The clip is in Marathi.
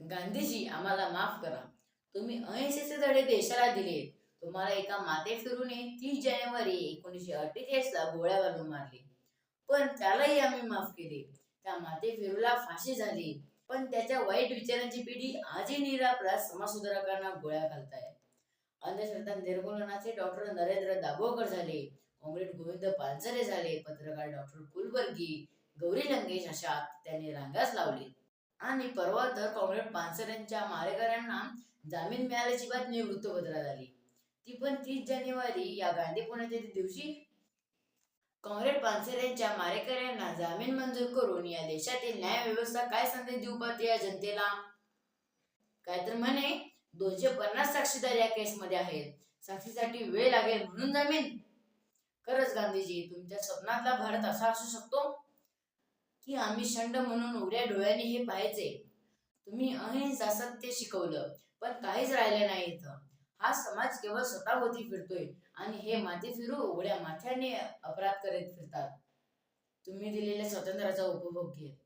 गांधीजी आम्हाला माफ करा. तुम्ही अहिंसेचे धडे देशाला दिले. तुम्हाला एका माते फिरूने तीस जानेवारी एकोणीशे अठ्ठेचाळीस ला गोळ्या घालून मारले. पण त्यालाही आम्ही माफ केले. त्या माते फिरूला फाशी झाली. पण त्याच्या वाईट विचारांची पिढी आजही निरापराध समाजसुधारकांना गोळ्या घालताय अंधश्रद्धा निर्मूलनाचे डॉक्टर नरेंद्र दाभोळकर झाले. कॉम्रेड गोविंद पानसरे झाले. पत्रकार डॉक्टर कुलबर्गी गौरी लंकेश अशा त्यांनी रांगाच लावली. आणि परवा तर कॉम्रेड पानसऱ्यांच्या मारेकऱ्यांना जामीन मिळाल्याची बातमी वृत्तपत्रात आली. ती पण तीस जानेवारी या गांधी पुण्याच्या दिवशी कॉम्रेड पानसरेंच्या मारेकऱ्यांना जामीन मंजूर करून या देशातील न्याय व्यवस्था काय संदेश देऊ पाहते या जनतेला? काय तर म्हणे दोनशे पन्नास साक्षीदार या केसमध्ये आहेत. साक्षीसाठी वेळ लागेल म्हणून जामीन. खरंच गांधीजी तुमच्या स्वप्नातला भारत असा असू शकतो? की आम्ही शंड म्हणून उघड्या डोळ्याने हे पाहायचे. तुम्ही अहिंसा सत्य शिकवलं पण काहीच राहिलं नाही इथं. हा समाज केवळ स्वतःभोवती फिरतोय आणि हे माथे फिरू उघड्या माथ्याने अपराध करत फिरतात. तुम्ही दिलेल्या स्वातंत्र्याचा उपभोग घेत